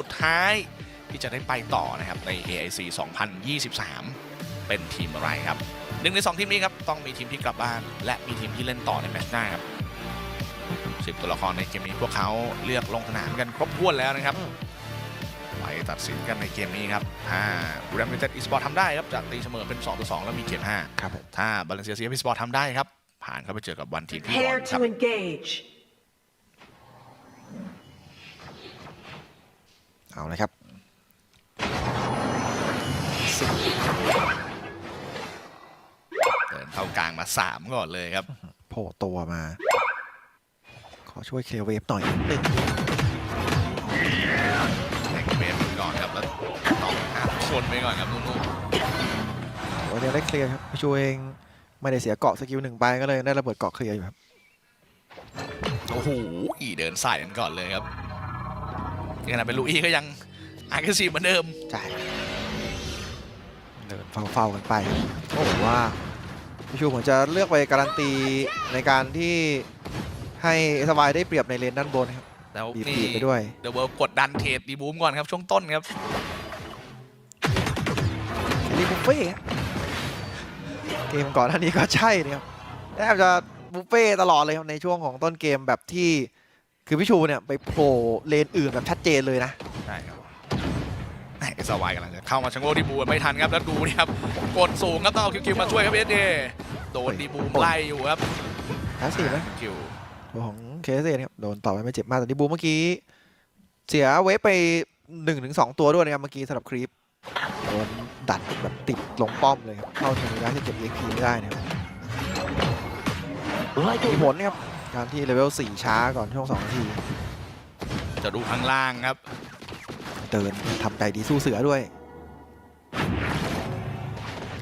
สุดท้ายที่จะได้ไปต่อนะครับใน AIC 2023 เป็นทีมอะไรครับหนึ่งในสองทีมนี้ครับ ต้องมีทีมที่กลับบ้าน และมีทีมที่เล่นต่อในแมตช์หน้าครับสิบตัวละครในเกมนี้พวกเขาเลือกลงสนามกันครบถ้วนแล้วนะครับ ไปตัดสินกันในเกมนี้ครับถ้าบูรัมยูเต็ดอีสปอร์ตทำได้ครับจากตีเสมอเป็น2ต่อ2แล้วมีเกมครับผม5ถ้าบาลานเซียซีอีสปอร์ตทำได้ครับ ผ่านเข้าไปเจอกับวันทีมที่บอ Prepare ลครับ เอาเลยครับสิบเดินเข้ากลางมา3ก่อนเลยครับ โผล่ตัวมา ขอช่วยเคลียร์เวฟหน่อยนิดนึงแข่งเวฟไปก่อนครับแล้วต้องหาคนไปก่อนครับนุ่นวันนี้ได้เคลียร์ครับพี่ชูเองไม่ได้เสียเกาะสกิลหนึ่งไปก็เลยได้ระเบิดเกาะเคลียร์อยู่ครับ ๆโอ้โหอีเดินใส่กันก่อนเลยครับ ขนาดเป็นลูอี้ก็ยังอาร์คซีเหมือนเดิม ใช่เดินเฝ้าๆกันไปโอ้ผมว่าพี่ชูเหมือนจะเลือกไปการันตีในการที่ให้สบายได้เปรียบในเลนด้านบนครับแล้วบีบนี่ปีกไปด้วยเดอะเวิร์กดดันเทรดดีบูมก่อนครับช่วงต้นครับรีบุฟเฟ่ต์เกมก่อนหน้านี้ก็ใช่นะครับแทบจะบุฟเฟ่ต์ตลอดเลยครับในช่วงของต้นเกมแบบที่ คือพี่ชูเนี่ยไปโผล่เลนอื่นแบบชัดเจนเลยนะ ใช่ครับแหม่เอสวายกำลังจะเข้ามาชังโง่ดีบูไม่ทันครับแล้วดูนี่ครับกดสูงครับต้องเอาคิวคิวมาช่วยครับเอสเดโดนดีบูมไล่อยู่ครับแพ้สี่นะคิวตัวของเคสเนะครับโดนต่อไปไม่เจ็บมากแต่ดิบูเมื่อกี้เสียเวฟไป1นถึงสตัวด้วยนะครับเมื่อกี้สำหรับครีปโดนดัดแบบติดลงป้อมเลยครับเข้าถึงระยะที่เก็บ EXP ไม่ได้นะครับมีผลนะครับ การที่เลเวล4ช้าก่อนช่วง2นาที จะดูข้างล่างครับ เดินทำใจดีสู้เสือด้วย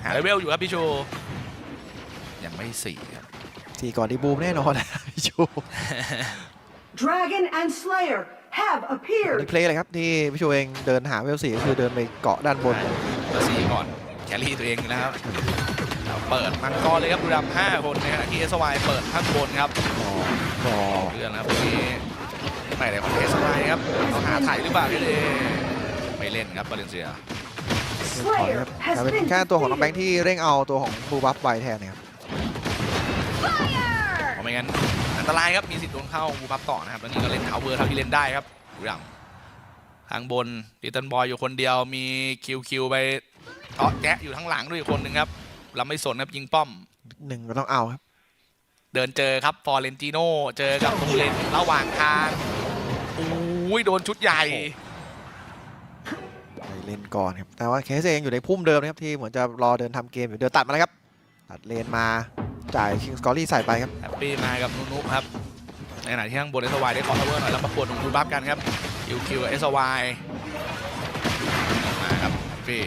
หาเลเวลอยู่ครับพี่ชูยังไม่สี่ครับสี่ก่อนดีบูมแน่นอนนะพี่ชู Dragon and Slayer have อัน appeared. นี้เพลย์เลยครับที่พี่ชูเองเดินหาเวลสี่ก็คือเดินไปเกาะด้านบนตัวสี่ก่อนแครี่ตัวเองอยู่แล้วครับแล้ว เปิดมังกรเลยครับดูดำห้าคนในขณะที่เอสวายเปิดข้างบนครับรอรอเรื่องนะครับตรงนี้ไม่ได้คอนเทสอะไรครับต้องหาถ่ายหรือเปล่าพี่เดไม่เล่นครับบาเลนเซียถอยครับ Slayer แต่ has เป็น been แค่ตัวของน้องแบง defeated. ค์ที่เร่งเอาตัวของบูบัฟไวแทนนะครับเพราะไม่งั้นอันตรายครับมีสิทธิ์โดนเข้าบูบับต่อนะครับแล้วนี่ก็เล่นทาวเวอร์เท่าที่เล่นได้ครับดูดำทางบนดิตันบอยอยู่คนเดียวมีคิวคิวไปเทาะแกะอยู่ทั้งหลังด้วยอีกคนหนึ่งครับ เราไม่สนครับยิงป้อมหนึ่งก็ต้องเอาครับ เดินเจอครับฟอร์เรนติโนเจอกับตูเลนระหว่างทางอุ้ยโดนชุดใหญ่ไปเล่นก่อนครับ แต่ว่าเคสเองอยู่ในพุ่มเดิมนะครับที่เหมือนจะรอเดินทำเกมอยู่เดินตัดมาแล้วครับ ตัดเลนมาจ่ายคิงสกอรี่ใส่ไปครับแฮปปี้มากับนุนุครับ ในขณะที่ข้างบนเอสวายได้ขอทาวเวอร์หน่อยแล้วมาปวดของบูบับกันครับคิวคิวเอสวายมาครับแฮปปี้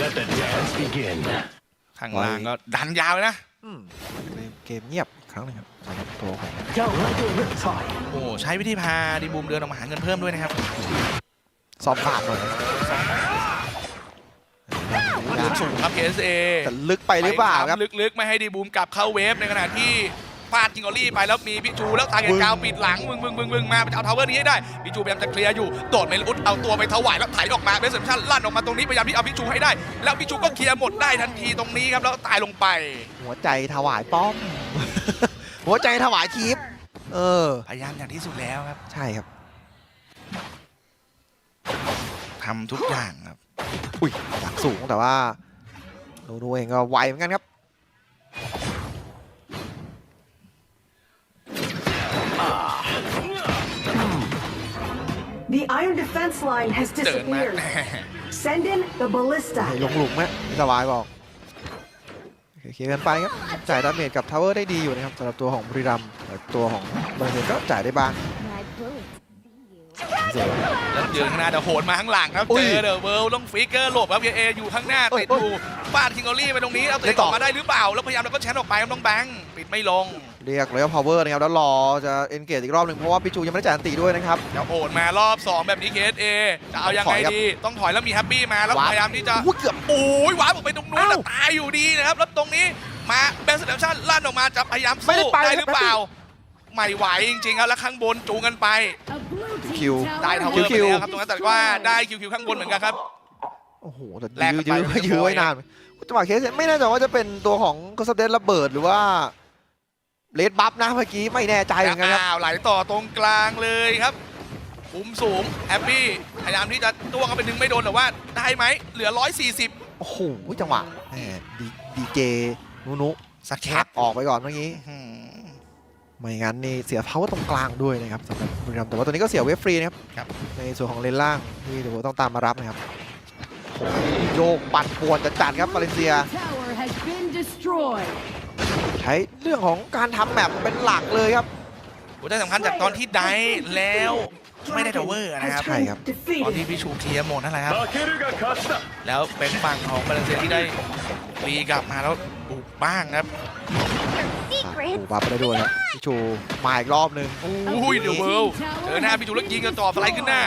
Let the dance begin. ข้างล่างก็ดันยาวเลยนะอืมเกมเงียบอีกครั้งหนึงครับสำหรับตัวของ Don't let the riptide. โอ้ใช้วิธีพาดีบูมเดินออกมาหาเงินเพิ่มด้วยนะครับซ้อมขาดหน่อยนะเดินสูงครับ KSA แต่ลึกไปหรือเปล่าครับ ลึกๆ ไม่ให้ดีบูมกลับเข้าเวฟในขณะที่ ฟาดจิงอรี่ไปแล้วมีพิจูแล้วตาเกตกาวปิดหลังมึงมึงมึงมึงมาไปเอาทาวเวอร์นี้ให้ได้พิจูพยายามจะเคลียร์อยู่โดดเมลุดเอาตัวไปถวายแล้วไถออกมาเบสเซมชั่นลั่นออกมาตรงนี้พยายามที่เอาพิจูให้ได้ แล้วพิจูก็เคลียร์หมดได้ทันทีตรงนี้ครับแล้วตายลงไป หัวใจถวายป้อม หัวใจถวายคีปเออพยายามอย่างที่สุดแล้วครับ ใช่ครับทำทุกอย่างครับ อุ้ยหลังสูงแต่ว่าโนโนเองก็ไวเหมือนกันครับ The Iron Defense Line has เดินมา disappeared. Send in the ballista. ให้ลงหลุมไหมสบายบอกโอเคลียร์กันไปครับจ่ายดาเมจกับทาวเวอร์ได้ดีอยู่นะครับสำหรับตัวของบุรีรัมย์แต่ตัวของบางเซนก็จ่ายได้บ้าง My bullets see you. เสีย แล้วยืนข้างหน้าแต่โหนมาข้างหลังครับ อุ้เจยอเดอะเวิลด์ต้องฟิกเกอร์หลบครับเออยู่ข้างหน้าเอ้ยติดอยู่ฟาดคิงอรี่ไปตรงนี้เอาตัวเองได้ต่อ ออกมาได้หรือเปล่า แล้วพยายามแล้วก็แชนออกไปครับน้องแบงค์ปิดไม่ลง เรียกเลยว่าพาวเวอร์นะครับ แล้วรอจะเอนเกจอีกรอบหนึ่งเพราะว่าปิจูยังไม่ได้จ่ายอันตีด้วยนะครับ เดี๋ยวโอนมารอบ 2 แบบนี้เคสเอจะเอายังไงถอยครับดี ต้องถอยแล้วมีแฮปปี้มาแล้วว้าวพยายามที่จะอู้เกือบโอ้ยว้าบออกไปตรงนู้นอ้าวแต่ตายอยู่ดีนะครับ แล้วตรงนี้มาแบงค์สเตชันลั่นออกมาจะพยายามไม่สู้ได้ไปได้หรือเปล่าไม่ไหวจริงๆครับแล้วข้างบนจูงกันไป A blue team Kill. tower ได้ทาวเวอร์ไปคิวๆแล้วครับตรงนั้นแต่ว่าได้คิวๆข้างบนเหมือนกันครับโอ้โหแต่แลกกัยื้นอไปยื้อเรียบร้อยยื้อไว้นานจังหวะเคสไม่แน่ใจว่าจะเป็นตัวของคอสเดนระเบิดหรือว่า เลดบัฟนะเมื่อกี้ไม่แน่ใจเหมือนกันครับอ้าวไหลต่อตรงกลางเลยครับมุมสูงแฮปปี้พยายามที่จะตัวเข้าไปดึงไม่โดนแต่ว่าได้ไหมเหลือ 140 โอ้โหจังหวะแหมดีดีเจนุนุสแคชัปกออกไปก่อนเมื่อกี้อืมไม่งั้นนี่เสียเพาตรงกลางด้วยนะครับสำหรับบุรีรัมย์แต่ว่าตัวนี้ก็เสียเวฟฟรีนะครับครับในส่วนของเลนล่างที่เดี๋ยวต้องตามมารับนะครับโอ้โหโยกปั่นป่วนจัดๆครับมาเลเซีย ช้เรื่องของการทำแมปเป็นหลักเลยครับหัวใจสำคัญจากตอนที่ได้แล้วไม่ได้ทาวเวอร์นะครับใช่ครับตอนที่พี่ชูเคลียร์หมดนั่นแหละครับ แล้วเป็นฝั่งของบาลเซียที่ได้รีกลับมาแล้วบุกบ้างครับปูบับได้ด้วยครับพี่ชูมาอีกรอบนึงอุ้ยเดี๋ยวเวลเจอหน้าพี่ชูแล้วยิงกันต่อสไลด์ขึ้นหน้า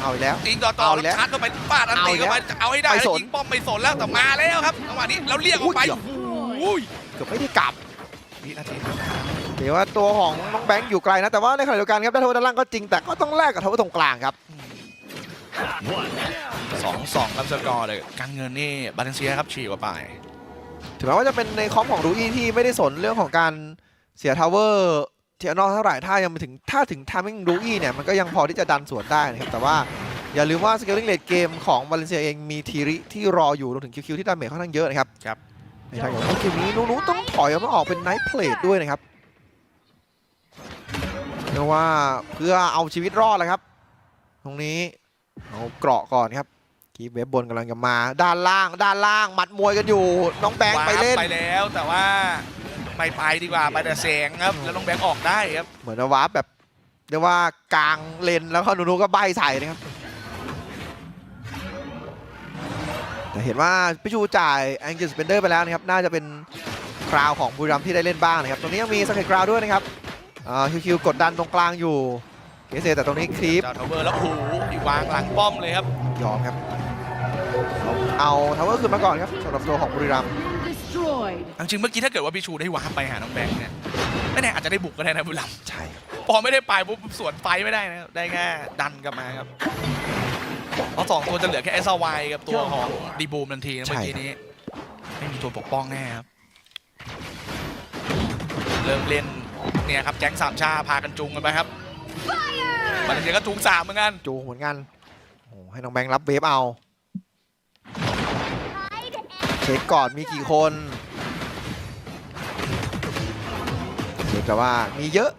เอาแล้วยิงต่อต่อแล้วชาร์จเข้าไปฟาดอันตีเข้าไปเอาให้ได้ยิงป้อมไปสนแล้วแต่มาแล้วครับจังหวะนี้เราเรียกออกไปโอ้ยเกือบไม่ได้กลับ วินาทีเดี๋ยวว่าตัวของน้องแบงค์อยู่ไกลนะ แต่ว่าในขณะเดียวกันครับได้ทาวเวอร์ด้านล่างก็จริง แต่ก็ต้องแลกกับทาวเวอร์ตรงกลางครับสองสองครับสกอร์เลยการเงินนี่บาเลนเซียครับฉีกออกไป ถึงแม้ว่าจะเป็นในคอมของรูอี้ที่ไม่ได้สนเรื่องของการเสียทาวเวอร์เทียนอกเท่าไหร่ถ้ายังไม่ถึงถ้าถึงทามิ่งรูอี้เนี่ยมันก็ยังพอที่จะดันสวนได้นะครับแต่ว่าอย่าลืมว่าสเกลลิงเลดเกมของบาเลนเซียเองมีทีริที่รออยู่รวมถึงคิวคิวที่ดาเมจค่อนข้างเยอะนะครับครับ ในทางของเกมนี้นูนูต้องถอยออกมาออกเป็นไนท์เพลทด้วยนะครับเรียกว่าเพื่อเอาชีวิตรอดแหละครับ ตรงนี้เอาเกราะก่อนครับคีบเว็บบนกำลังจะมาด้านล่าง ด้านล่างหมัดมวยกันอยู่ น้องแบงค์ไปเล่นวาร์ปไปแล้วแต่ว่าไม่ไปดีกว่าไปแต่แสงครับแล้วน้องแบงค์ออกได้ครับเหมือนว่าแบบเรียกว่ากลางเลนแล้วก็นูนูก็ใบใส่นะครับ แต่เห็นว่าพิชูจ่ายแองเจิลสเปนเดอร์ไปแล้วนะครับ น่าจะเป็นคราวของบุรีรัมย์ที่ได้เล่นบ้างนะครับ ตรงนี้ยังมีสเก็ตกราวด้วยนะครับอ่าคิวคิวกดดันตรงกลางอยู่เกเซแต่ตรงนี้คลิปจอทาวเวอร์แล้วโอ้โหวางหลังป้อมเลยครับ ยอมครับ เอาทาวเวอร์คืนมาก่อนครับสำหรับตัวของบุรีรัมย์ Been destroyed. จริงๆเมื่อกี้ถ้าเกิดว่าพี่ชูได้วาร์ปไปหาน้องแบงค์เนี่ยไม่แน่อาจจะได้บุกก็ได้นะบุรีรัมย์ใช่พอไม่ได้ไปปุ๊บสวนไฟไม่ได้นะครับได้แค่ดันกลับมาครับ เพราะสองตัวจะเหลือแค่เอสวกับตัวของดีบูมทันทีนะเมื่อกี้นี้ ไม่มีตัวปกป้องแน่ครับ เริ่มเล่นเนี่ยครับแก๊งสามชาพากันจุงกันไปครับมาเลเซียก็จุงสามเหมือนกัน จูงเหมือนกันโอ้ให้น้องแบงค์รับเวฟเอา เช็คก่อนมีกี่คนเช็คแต่ว่ามีเยอะ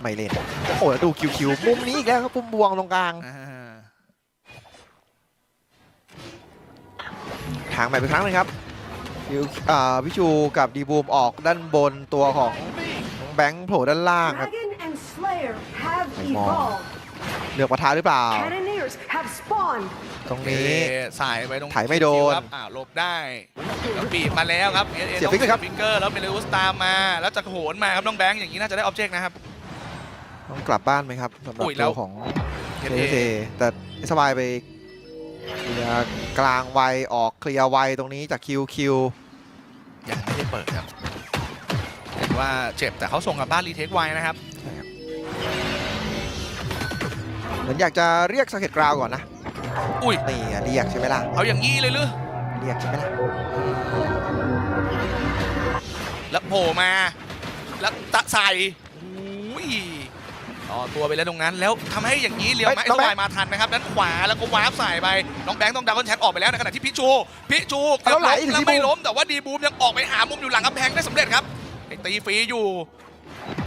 ไม่เล่น โอ้โหแล้วดูคิวคิวมุมนี้อีกแล้วครับปุ่มบวงตรงกลาง อ่า ทางใหม่ไปครั้งหนึงครับคิวอ่าพี่ชูกับดีบูมออกด้านบนตัวของน้องแบงค์โผล่ด้านล่างครับ Dragon and Slayer have Come on. evolved. เลือกปะทะหรือเปล่า Cannoneers have spawned. ตรงนี่นี้สายไปตรงถ่ายไม่โดนครับอ่าหลบได้แล้วบีบมาแล้วครับเอเสียฟิกเกอร์ครับฟิงเกอร์แล้วเมเลอุสตามมา แล้วจะโหนมาครับน้องแบงค์อย่างนี้น่าจะได้ออบเจกต์นะครับ ต้องกลับบ้านไหมครับสำหรับอุ้ยแล้ตัววของเเคเแต่สบายไป เคลียร์กลางไวออกเคลียร์ไวตรงนี้จากคิวคิวยังไม่ได้เปิดครับเห็นว่าเจ็บแต่เขาส่งกลับบ้านรีเทคไวนะครับเหมือนอยากจะเรียกสเก็ตกราวก่อนนะ อุ้ยนี่อะเรียกใช่ไหมล่ะ เอาอย่างนี้เลยหรือเรียกใช่ไหมล่ะ แล้วโผล่มา แล้วตะใส่อุ้ย ต่อตัวไปแล้วตรงนั้น แล้วทำให้อย่างนี้เลี้ยวมาไอ้สบายมาทันนะครับด้านขวาแล้วก็วาร์ปใส่ไปน้องแบงค์ต้องดักคอนแทคออกไปแล้วในขณะที่พิจูพิจูเกือบล้มแล้วไม่ล้มแต่ว่าดีบูมยังออกไปหามุมอยู่หลังกำแพงได้สำเร็จครับไอ้ตีฟรีอยู่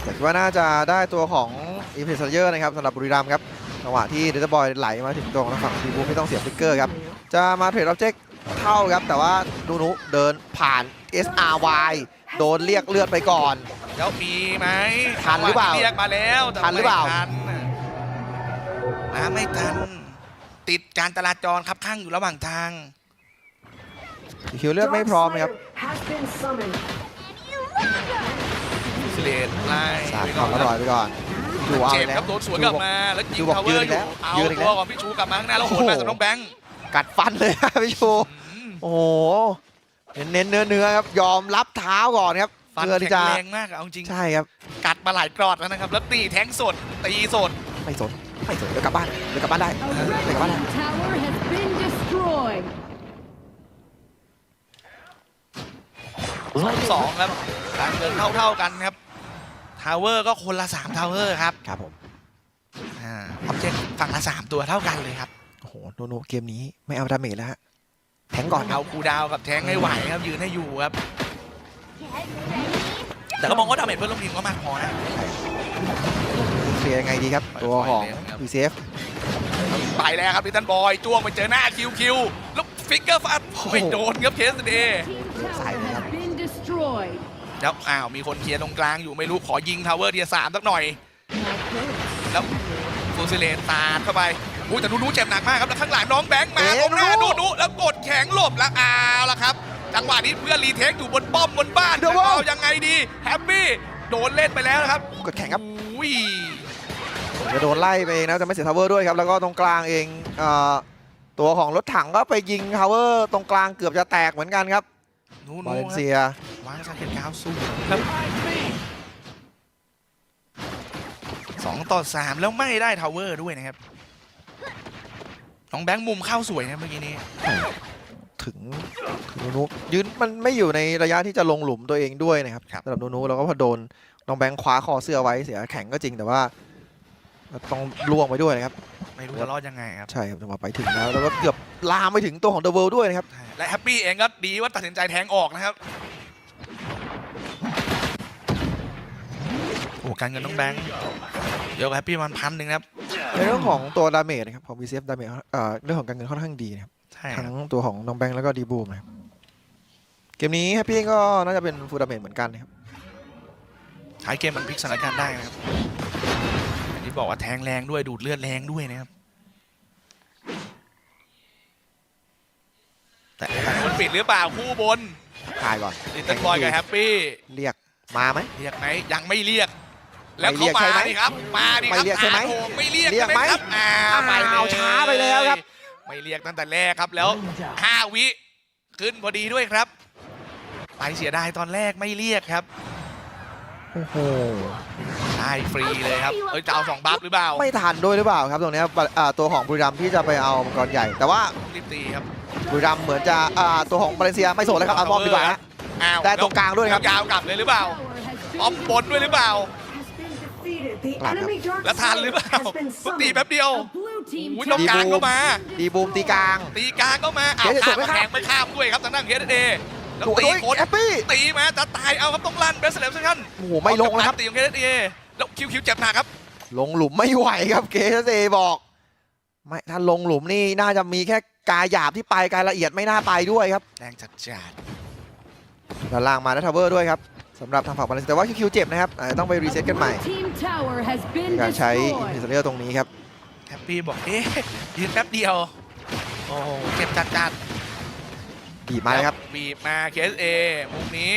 แต่คิดว่าน่าจะได้ตัวของอีเพสเยอร์นะครับสำหรับบุรีรัมย์ครับจังหวะที่เดลต้าบอยไหลมาถึงตรงทางฝั่งทีบูไม่ต้องเสียฟิกเกอร์ครับ จะมาเทรดออบเจกต์เท่าครับ แต่ว่านูนุเดินผ่าน SRY โดนเรียกเลือดไปก่อน แล้วมีไหมทันหรือเปล่าเรียกมาแล้วแต่ทันหรือเปล่าไม่ทันนะไม่ทัน ติดการจราจรครับข้างอยู่ระหว่างทางคิวเลือดไม่ Dark พร้อมนะครับ Slayer has been summoned. สเลดไล่สาดไปก่อนแล้วคลรัอยไปก่อนดูเอาเจ็ไปบแล้ครับวโดนสวนกลับมาแล้วยิดูงบอกทาวเวอร์ยือนอีกยู่แล้วเอายืนอีกตัแล้ววของพี่ชูกลับมาข้างหน้าแล้วโหนโอ้มาโหจากน้องแบงค์กัดฟันเลยครับพี่ชูอืมโอ้โหเน้นๆเนื้อเนื้อๆครับยอมรับเท้าก่อนครับ ฟันเพื่อที่แข็จะงแรงมากอะเอาจริง ใช่ครับกัดมาหลายกรอดแล้วนะครับ แล้วตีแทงสด ตีสด ไม่สนไม่สนเดี๋ยวกลับบ้านเดี๋ยวกลับบ้านได้ A เดี๋ยวกลับบ้านได้ red team tower has been destroyed. สองครับการเงินเท่าๆกันครับ ทาวเวอร์ก็คนละ3ทาวเวอร์ครับครับผมอ่าออบเจกต์ฝั่งละ 3 ตัวเท่ากันเลยครับ โอ้โหโนโนเกมนี้ไม่เอาดาเมจแล้วฮะแทงก่อนเอาคูลดาวน์กับแทงให้ไหวครับยืนให้อยู่ครับ แต่ก็มองว่าดาเมจเพื่อนร่วมทีมก็มากพอนะเคลียร์ยังไงดีครับ ตัวของปล่อยเลยครับ PCF ไปแล้วครับลิตันบอยจ้วงไปเจอหน้าคิวคิวแล้วฟิกเกอร์ฟัดโอ้ยโอ้โหโดนครับเคสเดย์ Team tower has been destroyed. แล้วอ้าวมีคนเคลียร์ตรงกลางอยู่ไม่รู้ขอยิงทาวเวอร์เทียสามสักหน่อย Not close. แล้วฟูซิเลนตาดเข้าไปอุ้ยแต่นูนูเจ็บหนักมากครับแล้วข้างหลังน้องแบงค์มาเอ๊ะตรงหน้านูนูนูนูแล้วกดแข็งหลบแล้วอ้าวแล้วครับ จังหวะนี้เพื่อนรีเทคอยู่บนป้อมบนบ้านเดี๋ยวจะว่าเอายังไงดีแฮปปี้โดนเล่นไปแล้วนะครับกดแข่งครับอุ้ยจะโดนไล่ไปเองนะจะไม่เสียทาวเวอร์ด้วยครับแล้วก็ตรงกลางเองเอ่อตัวของรถถังก็ไปยิงทาวเวอร์ตรงกลางเกือบจะแตกเหมือนกันครับนูบานูเลนครับเซียวางสเก็ตกาวสู้ครับสองต่อสามแล้วไม่ได้ทาวเวอร์ด้วยนะครับน้องแบงค์มุมเข้าสวยนะเมื่อกี้นี้ ถึงถึงนูนูยืนมันไม่อยู่ในระยะที่จะลงหลุมตัวเองด้วยนะครับครับสำหรับนูนูแล้วก็พอโดนน้องแบงค์คว้าคอเสื้อไว้เสียแข็งก็จริงแต่ว่าต้องล่วงไปด้วยนะครับ ไม่รู้จะรอดยังไงครับ ใช่ครับจังหวะไปถึงแล้ว แล้วก็เกือบลามไปถึงตัวของเดอะเวิลด์ด้วยนะครับ และแฮปปี้เองก็ดีว่าตัดสินใจแทงออกนะครับ โอ้การเงินน้องแบงค์เดี๋ยวกับแฮปปี้มันพันหนึ่งนะครับ ในเรื่องของตัวดาเมจนะครับของ VCF ดาเมจเอ่อเรื่องของการเงินค่อนข้างดีนะครับ ใช่คทั้รับงตัวของน้องแบงค์แล้วก็ดีบูมนะครับเกมนี้แฮปปี้ก็น่าจะเป็นฟูลดาเมจเหมือนกันนะครับท้ายเกมมันพลิกสถานการณ์ได้นะครับอย่างที่บอกว่าแทงแรงด้วยดูดเลือดแรงด้วยนะครับ แต่มันปิดหรือเปล่าคู่บนทายก่อนลิตเติ้ลบอยกับแฮปปี้ เรียกมาไหม เรียกไหมยังไม่เรียก แล้วไม่เรีเขายกมาใช่ไหมดิครับ มาดิครับไม่เรียกใช่ไหมอ่าโถงไม่เรียกเรียกไหม ใช่ครับอ่าไปเลยอ้าวช้า ไปแล้วครับไม่เรียกตั้งแต่แรกครับแล้วห้าวิขึ้นพอดีด้วยครับ ไปเสียดายตอนแรกไม่เรียกครับโอ้โหได้ฟรีเลยครับเอ้ยจะเอาสองบัฟหรือเปล่าไม่ทันด้วยหรือเปล่าครับตรงเนี้ยบอ่าตัวของบุรีรัมย์ที่จะไปเอามังกรใหญ่ แต่ว่ารีบตีครับบุรีรัมย์เหมือนจะอ่าตัวของบาเลนเซียไม่สนแล้วครับเอาบอมดีกว่าฮะอ้าวได้ตรงกลางด้วยครับยาวกลับเลยหรือเปล่า Tower has ออฟ been บนด้วยหรือเปล่า has been defeated. The Clap, enemy dark แล้วทันหรือเป slayer ล่า has been ต้องตี summoned. แป๊บเดียว A blue team อุ้ย tower ต้องกลางก็มา ดีบูมตีกลาง ตีกลางก็มาอ้าวเดี๋ยวข้ามเดี๋ยวมาไม่แทข้ามงไม่ข้ามด้วยครับทางด้านเคสเดย์แล้วโอ้ตีโหโค้ดแฮปปี้ตีมาจะตายเอาครับต้องลั่นเบสเลมสักท่านโอ้โหไม่ลงนะครับตีของเคสเดย์แล้วคิวคิวเจ็บหนักครับ ลงหลุมไม่ไหวครับเกสเซบอกไม่ถ้าลงหลุมนี่น่าจะมีแค่กายหยาบที่ไปกายละเอียดไม่น่าไปด้วยครับแรงจัดจัดด้านล่างมาได้ทาวเวอร์ด้วยครับสำหรับทางฝั่งบาเลนเซียแต่ว่าคิวๆเจ็บนะครับอาจจะต้องไปรีเซ็ตกันใหม่ Blue team tower has ใน been การใช้อิน destroyed. พิเซเรียลตรงนี้ครับแฮ ปปี้บอกเอ๊ะยืนแป๊บเดียว โอ้โหเจ็บจัดจัดบีบมาเลยครับบีบมาเคสเอมุมนี้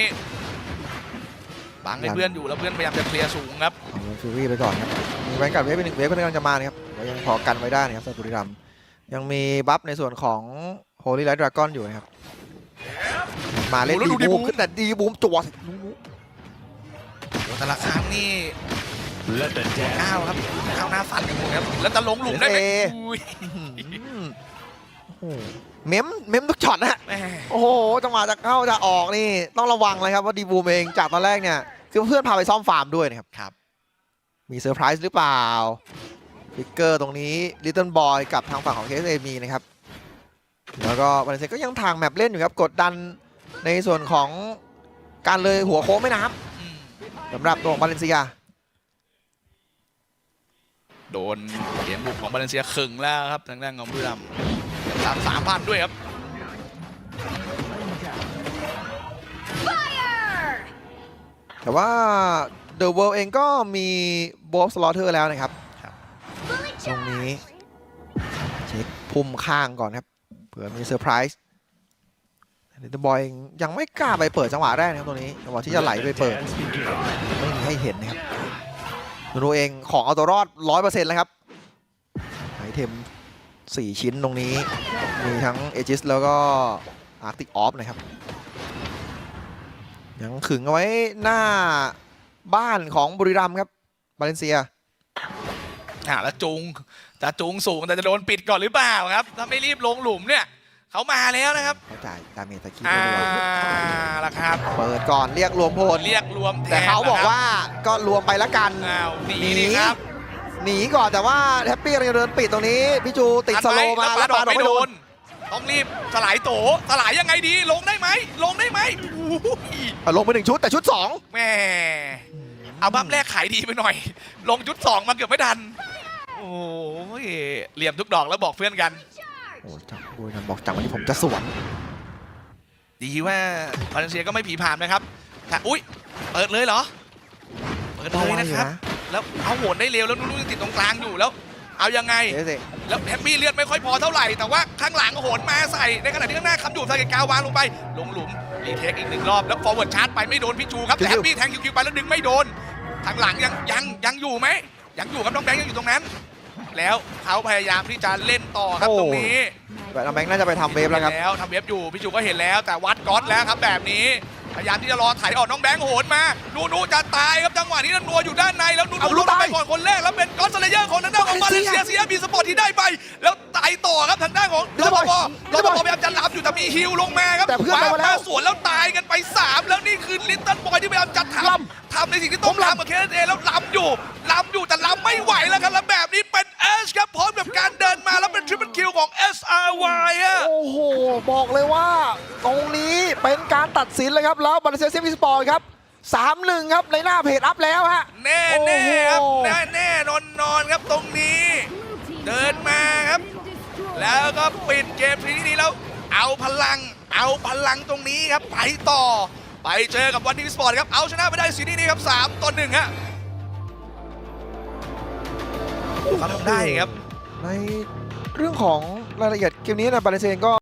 บังให้เพื่อนอยู่แล้วเพื่อนพยายามจะเคลียร์สูงครับเอาฟิวรี่ไปก่อนครับมีแวนกัดเวฟไปหนึ่งเวฟก็กำลังจะมานะครับแต่ยังพอกันไว้ได้นะครับสำหรับบุรีรัมย์ยังมีบัฟในส่วนของ Holy Light Dragon อยู่นะครับมาเล่นโอ้โหแล้วดูดีดีบูบูมมขึ้นแต่ดีบูมจั่วใส่นูนูโอ้แต่ละครั้งนี่ Let the dance ก้าวครับก้าวหน้าฟันอย่างนี้ครับ แล้วจะลงหลุมได้ไหมอุ้ยอืมโอ้โหเมมเมมทุกช็อตนะฮะแม่โอ้โหจังหวะจะเข้าจะออกนี่ต้องระวังเลยครับว่าดีบูมเองจากตอนแรกเนี่ยคือเพื่อนพาไปซ่อมฟาร์มด้วยนะครับครับมีเซอร์ไพรส์หรือเปล่าฟิกเกอร์ตรงนี้ลิตเติ้ลบอยกับทางฝั่งของ KSA มีนะครับแล้วก็บาเลนเซียก็ยังทางแมปเล่นอยู่ครับกดดันในส่วนของการเลยหัวโค้งแม่น้อืมำสำหรับตัวของบาเลนเซีย โดนเกมบุกของบาเลนเซียขึงแล้วครับทางด้านของบุรีรัมย์สามสามพันด้วยครับแต่ว่าเดอะเวิลด์เองก็มีบอสลอเทอร์แล้วนะครับครับตรงนี้เช็คพุ่มข้างก่อนครับเผื่อมีเซอร์ไพรส์ลิตเติ้ลบอยยังไม่กล้าไปเปิดจังหวะแรกนะครับตรงนี้จังหวะที่จะไหลไป Let the เปิด dance begin. ไม่มีให้เห็นนะครับ นูนูเองของเอาตัวรอดร้อยเปอร์เซ็นต์แล้วครับไอเทม4ชิ้นตรงนี้ มีทั้งเอจิสแล้วก็อาร์ติกออฟนะครับ ยังขึงเอาไว้หน้าบ้านของบุรีรัมย์ครับบาเลนเซียอ่าแล้วจุงจะจุงสูงแต่จะโดนปิดก่อนหรือเปล่าครับ ถ้าไม่รีบลงหลุมเนี่ย เขามาแล้วนะครับเขาจ่ายดาเมจตะกี้อ่าไปด้วยละครับ เปิดก่อนเรียกรวมพล เรียกรวมทนแต่เขาบอกนะครับว่าก็รวมไปละกัน อ้าวหนีหนีนี่ครับหนีก่อนแต่ว่าแฮปปี้กำลังจะเดินปิดตรงนี้พี่จูติดสโลว์มาแล้แล้ววปาปาดดออกกไม่ไม่โดโดนนต้องรีบสลายโตสลายยังไงดี ลงได้ไหม ลงได้ไหมโอ้โหอะลงไปหนึ่งชุดแต่ชุดสองแม่เอาบัฟแรกขายดีไปหน่อย ลงจุดสองมาเกือบไม่ทัน โอ้ยเหลี่ยมทุกดอกแล้วบอกเพื่อนกัน โอ้จังบุรีรัมย์บอกจังวันนี้ผมจะสวนดีว่าบาเลนเซียก็ไม่ผีผามนะครับแต่อุ้ยเปิดเลยเหรอ เปิดเลยนะครับ แล้วเอาโหนได้เร็วแล้วนุ่นๆยังติดตรงกลางอยู่แล้ว เอายังไงเอเซแล้วแฮปปี้เลือดไม่ค่อยพอเท่าไหร่ แต่ว่าข้างหลังโหนมาใส่ ในขณะที่ข้างหน้าคำอยู่ทาเกตกาวางลงไป ลงหลุมรีเทคอีกหนึ่งรอบแล้วฟอร์เวิร์ดชาร์จไปไม่โดนพี่จูครับแต่แฮปปี้แทงคิวๆไปแล้วดึงไม่โดน ทางหลังยังยังยังอยู่ไหมยังอยู่ครับน้องแบงค์ยังอยู่ตรงนั้น แล้วเขาพยายามที่จะเล่นต่อครับตรงนี้แบบน้องแบงค์น่าจะไปทำเวฟแล้วครับแล้วทำเวฟอยู่พี่จูก็เห็นแล้ว แต่วัดก๊อตแล้วครับแบบนี้พยายามที่จะรอไถ่ายออกน้องแบงค์โหนมานูนูจะตายครับจังหวะนี้นัวอยู่ด้านในแล้วนูนูเอาลูลุกกตายไปก่อนคนแรกแล้วเป็นก๊อตสเลเยอร์ของทางด้านของมาเลเซียเซียมีสปอร์ตที่ได้ไปแล้ว ตายต่อครับทางด้านของมิรสปเตอร์บภอยรปภพยายามจะรับอยู่แต่มีฮิวลงมาครับแต่เพื่อนไปมาแล้วสวนแล้วตายกันไปสามแล้วนี่คือลิตเติ้ลบอยที่พยายามจะทลำทำในสิ่งที่ต้องทำกับเคสเอแล้วล้ำอยู่ล้ำอยู่แต่ล้ำไม่ไหวแล้วครับแล้วแบบนี้เป็นเอชครับพร้อมกับการเดินมาแล้วเป็นทริปเปิลคิวของ SRY อะโอ้โห บอกเลยว่า ตรงนี้เป็นการตัดสินเลยครับแล้วบาเลเซียเซมิสปอร์ตครับ3-1ครับในหน้าเพจอัพแล้วฮะแน่แน่ๆครับโอ้โหแน่แน่นอนนอนๆครับตรงนี้ Blue team เดินมาครับ destroyed. แล้วก็ปิดเกมทีนี้แล้วเอาพลัง เอาพลังตรงนี้ครับ ไปต่อ ไปเจอกับวันทีสปอร์ตครับ เอาชนะไปได้ซีรีส์นี้ครับ3ต่อ1ฮะเขาทำได้ครับ ในเรื่องของรายละเอียดเกมนี้นะบาเลเซียก็